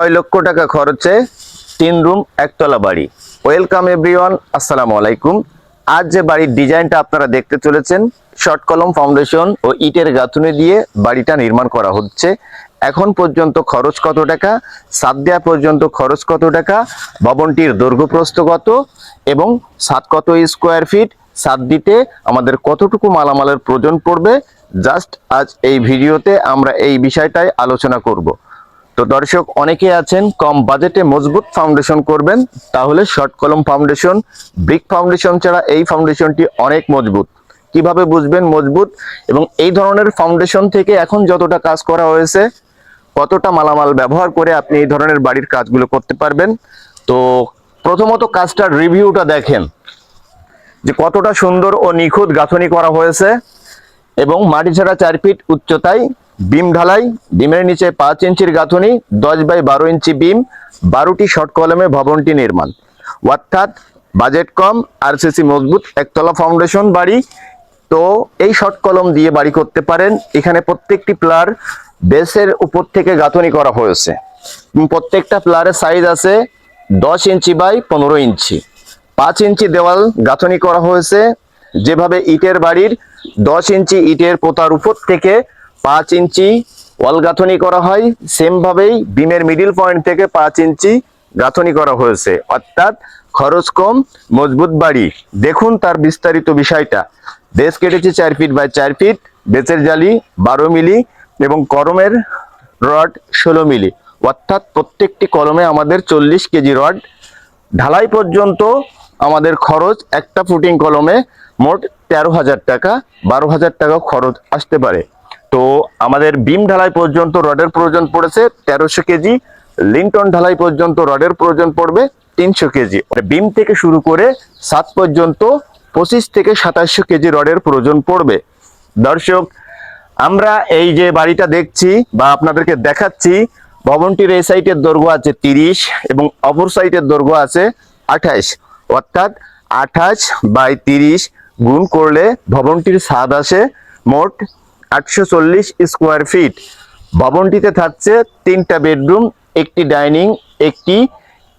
ছয় লক্ষ টাকা খরচে তিন রুম, একতলা বাড়ি। ওয়েলকাম এভরিওয়ান আসসালামু আলাইকুম। আজ যে বাড়ির ডিজাইনটা আপনারা দেখতে চলেছেন শর্ট কলম ফাউন্ডেশন ও ইটের গাঁথুনি দিয়ে বাড়িটা নির্মাণ করা হচ্ছে। এখন পর্যন্ত খরচ কত টাকা? সাত দেওয়া পর্যন্ত খরচ কত টাকা? ভবনটির দৈর্ঘ্য প্রস্থ কত? এবং সাত কত স্কোয়ার ফিট সাত দিতে আমাদের কতটুকু মালামালের প্রয়োজন পড়বে? জাস্ট আজ এই ভিডিওতে আমরা এই বিষয়টাই আলোচনা করব। তো দর্শক, অনেকে আছেন, কম বাজেটে মজবুত ফাউন্ডেশন করবেন, তাহলে শর্ট কলম ফাউন্ডেশন ব্রিক ফাউন্ডেশন ছাড়া এই ফাউন্ডেশনটি অনেক মজবুত। কীভাবে বুঝবেন মজবুত? এবং এই ধরনের ফাউন্ডেশন থেকে এখন যতটা কাজ করা হয়েছে, কতটা মালামাল ব্যবহার করে আপনি এই ধরনের বাড়ির কাজগুলো করতে পারবেন। তো প্রথমত কাজটার রিভিউটা দেখেন, যে কতটা সুন্দর ও নিখুঁত গাঁথনি করা হয়েছে, এবং মাটি ছাড়া চার ফিট উচ্চতায় বিম ঢালাই বিমের নিচে পাঁচ ইঞ্চির গাঁথনি, দশ বাই বারো ইঞ্চি বিম, বারোটি শর্ট কলমে ভবনটি নির্মাণ। অর্থাৎ বাজেট কম আর আরসিসি মজবুত, একতলা ফাউন্ডেশন বাড়ি। তো এই শর্ট কলম দিয়ে বাড়ি করতে পারেন। এখানে প্রত্যেকটি প্লার বেসের উপর থেকে গাঁথনি করা হয়েছে। প্রত্যেকটা প্লারের সাইজ আছে দশ ইঞ্চি বাই পনেরো ইঞ্চি। পাঁচ ইঞ্চি দেওয়াল গাঁথনি করা হয়েছে। যেভাবে ইটের বাড়ির দশ ইঞ্চি ইটের পোতার উপর থেকে পাঁচ ইঞ্চি ওয়াল গাঁথনি করা হয়। সেম ভাবেই বিমের মিডিল পয়েন্ট থেকে পাঁচ ইঞ্চি গাঁথনি করা হয়েছে। অর্থাৎ খরচ কম, মজবুত বাড়ি। দেখুন তার বিস্তারিত বিষয়টা। বেস কেটেছে চার ফিট বাই চার ফিট বেচের জালি বারো মিলি এবং করমের রড ষোলো মিলি। অর্থাৎ প্রত্যেকটি কলমে আমাদের চল্লিশ কেজি রড। ঢালাই পর্যন্ত আমাদের খরচ একটা ফুটিং কলমে মোট তেরো হাজার টাকা, বারো হাজার টাকা খরচ আসতে পারে। তো আমাদের বিম ঢালাই পর্যন্ত রডের প্রয়োজন পড়েছে তেরোশো কেজি লিংটন ঢালাই পর্যন্ত রডের প্রয়োজন পড়বে তিনশো কেজি। বিম থেকে শুরু করে সাত পর্যন্ত পঁচিশ থেকে সাতাশশো কেজি রডের প্রয়োজন পড়বে। দর্শক, আমরা এই যে বাড়িটা দেখছি বা আপনাদেরকে দেখাচ্ছি, ভবনটির এই সাইটের দৈর্ঘ্য আছে তিরিশ এবং অপর সাইটের দৈর্ঘ্য আছে আঠাশ। অর্থাৎ আঠাশ বাই তিরিশ গুণ করলে ভবনটির স্বাদ আসে মোট আটশো চল্লিশ স্কোয়ার ফিট। ভবনটিতে থাকছে তিনটা বেডরুম, একটি ডাইনিং, একটি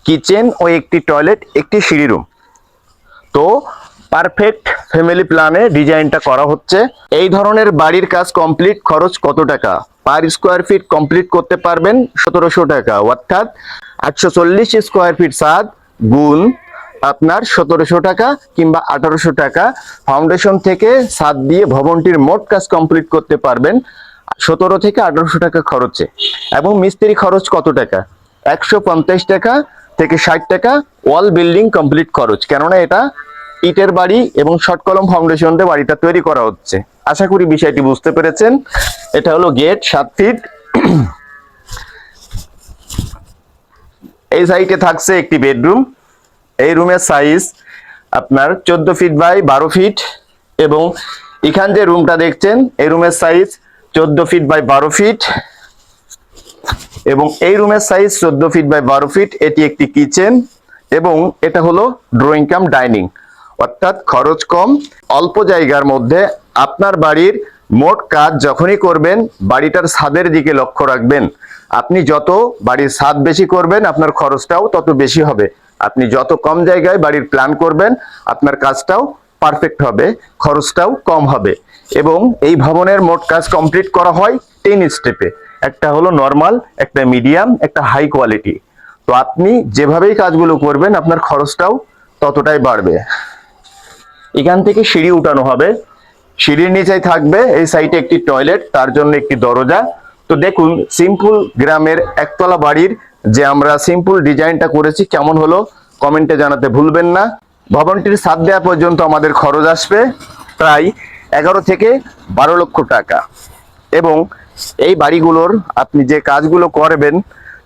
কিচেন ও একটি টয়লেট, একটি সিঁড়ি রুম। তো পারফেক্ট ফ্যামিলি প্ল্যানে ডিজাইনটা করা হচ্ছে। এই ধরনের বাড়ির কাজ কমপ্লিট খরচ কত টাকা? পার স্কোয়ার ফিট কমপ্লিট করতে পারবেন সতেরোশো টাকা। অর্থাৎ আটশো চল্লিশ স্কোয়ার ফিট সাদ গুণ আপনার সতেরোশো টাকা কিংবা আঠারোশো টাকা। ফাউন্ডেশন থেকে সাদ দিয়ে ভবনটির মোট কাজ কমপ্লিট করতে পারবেন সতেরো থেকে আঠারোশো টাকা খরচে। এবং মিস্ত্রি খরচ কত টাকা? একশো পঞ্চাশ টাকা থেকে ষাট টাকা ওয়াল বিল্ডিং কমপ্লিট খরচ। কেননা এটা ইটের বাড়ি এবং শর্ট কলম ফাউন্ডেশন দিয়ে বাড়িটা তৈরি করা হচ্ছে। আশা করি বিষয়টি বুঝতে পেরেছেন। এটা হলো গেট সাত ফিট এই সাইডে থাকছে একটি বেডরুম এই রুমের সাইজ আপনার চোদ্দ ফিট বাই বারো ফিট এবং এখান যে রুমটা দেখছেন, এই রুমের সাইজ চোদ্দ ফিট বাই বারো ফিট এবং এই রুমের সাইজ চোদ্দ ফিট বাই বারো ফিট এটি একটি কিচেন এবং এটা হলো ড্রয়িং কাম ডাইনিং অর্থাৎ খরচ কম। অল্প জায়গার মধ্যে আপনার বাড়ির মোট কাজ যখনই করবেন, বাড়িটার ছাদের দিকে লক্ষ্য রাখবেন। আপনি যত বাড়ির ছাদ বেশি করবেন, আপনার খরচটাও তত বেশি হবে। আপনি যত কম জায়গায় বাড়ির প্ল্যান করবেন, আপনার কাজটাও পারফেক্ট হবে, খরচটাও কম হবে। এবং এই ভবনের মোট কাজ কমপ্লিট করা হয় তিন স্টেপে একটা হলো নর্মাল একটা মিডিয়াম একটা হাই কোয়ালিটি তো আপনি যেভাবেই কাজগুলো করবেন, আপনার খরচটাও ততটাই বাড়বে। এখান থেকে সিঁড়ি উঠানো হবে। সিঁড়ির নিচেই থাকবে, এই সাইডে একটি টয়লেট তার জন্য একটি দরজা। তো দেখুন সিম্পল গ্রামের একতলা বাড়ির যে আমরা সিম্পল ডিজাইনটা করেছি, কেমন হলো কমেন্টে জানাতে ভুলবেন না। ভবনটির ছাদ দেওয়া পর্যন্ত আমাদের খরচ আসবে প্রায় এগারো থেকে বারো লক্ষ টাকা। এবং এই বাড়িগুলোর আপনি যে কাজগুলো করবেন,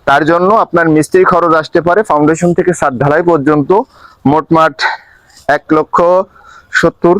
তার জন্য আপনার মিস্ত্রি খরচ আসতে পারে ফাউন্ডেশন থেকে ছাদ ঢালাই পর্যন্ত মোটমাট এক লক্ষ সত্তর